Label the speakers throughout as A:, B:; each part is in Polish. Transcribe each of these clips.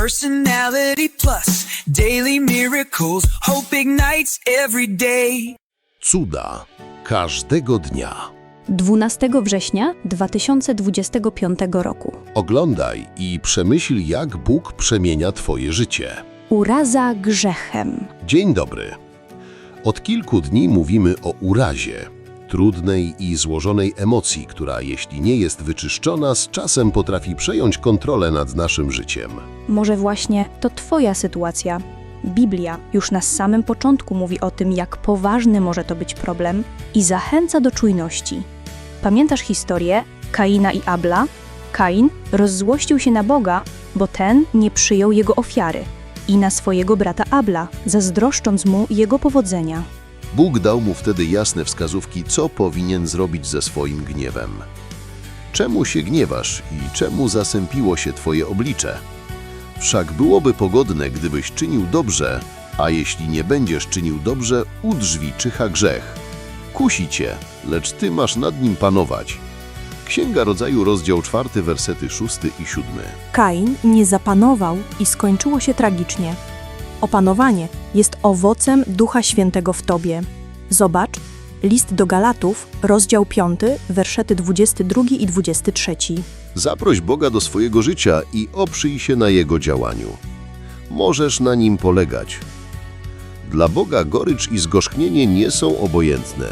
A: Personality plus, daily miracles, hope ignites every day.
B: Cuda każdego dnia.
C: 12 września 2025 roku.
B: Oglądaj i przemyśl, jak Bóg przemienia Twoje życie.
C: Uraza grzechem.
B: Dzień dobry. Od kilku dni mówimy o urazie, trudnej i złożonej emocji, która jeśli nie jest wyczyszczona, z czasem potrafi przejąć kontrolę nad naszym życiem.
C: Może właśnie to Twoja sytuacja. Biblia już na samym początku mówi o tym, jak poważny może to być problem i zachęca do czujności. Pamiętasz historię Kaina i Abla? Kain rozzłościł się na Boga, bo ten nie przyjął jego ofiary i na swojego brata Abla, zazdroszcząc mu jego powodzenia.
B: Bóg dał mu wtedy jasne wskazówki, co powinien zrobić ze swoim gniewem. Czemu się gniewasz i czemu zasępiło się Twoje oblicze? Wszak byłoby pogodne, gdybyś czynił dobrze, a jeśli nie będziesz czynił dobrze, u drzwi czyha grzech. Kusi cię, lecz ty masz nad nim panować. Księga Rodzaju, rozdział 4, wersety 6 i 7.
D: Kain nie zapanował i skończyło się tragicznie. Opanowanie jest owocem Ducha Świętego w tobie. Zobacz, list do Galatów, rozdział 5, werszety 22 i 23.
B: Zaproś Boga do swojego życia i oprzyj się na Jego działaniu. Możesz na nim polegać. Dla Boga gorycz i zgorzknienie nie są obojętne.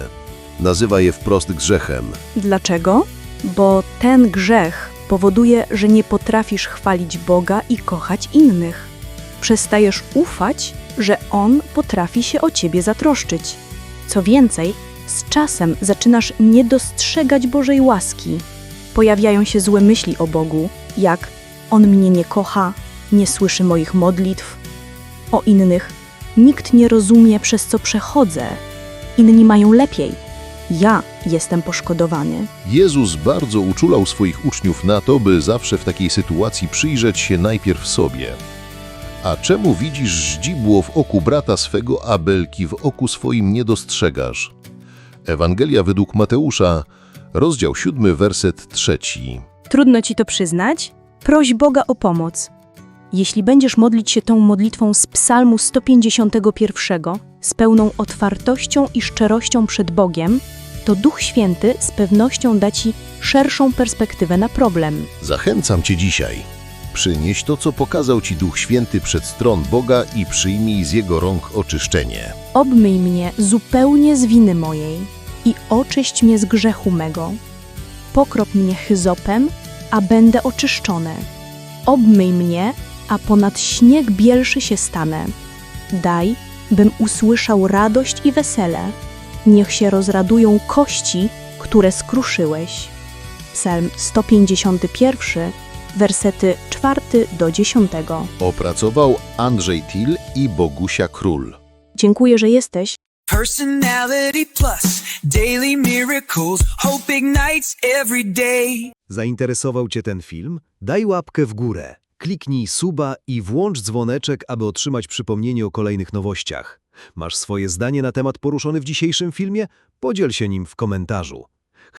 B: Nazywa je wprost grzechem.
D: Dlaczego? Bo ten grzech powoduje, że nie potrafisz chwalić Boga i kochać innych. Przestajesz ufać, że On potrafi się o ciebie zatroszczyć. Co więcej, z czasem zaczynasz nie dostrzegać Bożej łaski. Pojawiają się złe myśli o Bogu, jak On mnie nie kocha, nie słyszy moich modlitw. O innych nikt nie rozumie, przez co przechodzę. Inni mają lepiej. Ja jestem poszkodowany.
B: Jezus bardzo uczulał swoich uczniów na to, by zawsze w takiej sytuacji przyjrzeć się najpierw sobie. A czemu widzisz żdzibło w oku brata swego, a belki w oku swoim nie dostrzegasz? Ewangelia według Mateusza, rozdział 7, werset 3.
D: Trudno ci to przyznać? Proś Boga o pomoc. Jeśli będziesz modlić się tą modlitwą z Psalmu 151, z pełną otwartością i szczerością przed Bogiem, to Duch Święty z pewnością da ci szerszą perspektywę na problem.
B: Zachęcam Cię dzisiaj. Przynieś to, co pokazał Ci Duch Święty przed stron Boga i przyjmij z Jego rąk oczyszczenie.
D: Obmyj mnie zupełnie z winy mojej i oczyść mnie z grzechu mego. Pokrop mnie hyzopem, a będę oczyszczone. Obmyj mnie, a ponad śnieg bielszy się stanę. Daj, bym usłyszał radość i wesele. Niech się rozradują kości, które skruszyłeś. Psalm 151, wersety 4 do 10.
B: Opracował Andrzej Til i Bogusia Król.
D: Dziękuję, że jesteś.
A: Personality plus, daily miracles, hope ignites every day.
E: Zainteresował Cię ten film? Daj łapkę w górę, kliknij suba i włącz dzwoneczek, aby otrzymać przypomnienie o kolejnych nowościach. Masz swoje zdanie na temat poruszony w dzisiejszym filmie? Podziel się nim w komentarzu.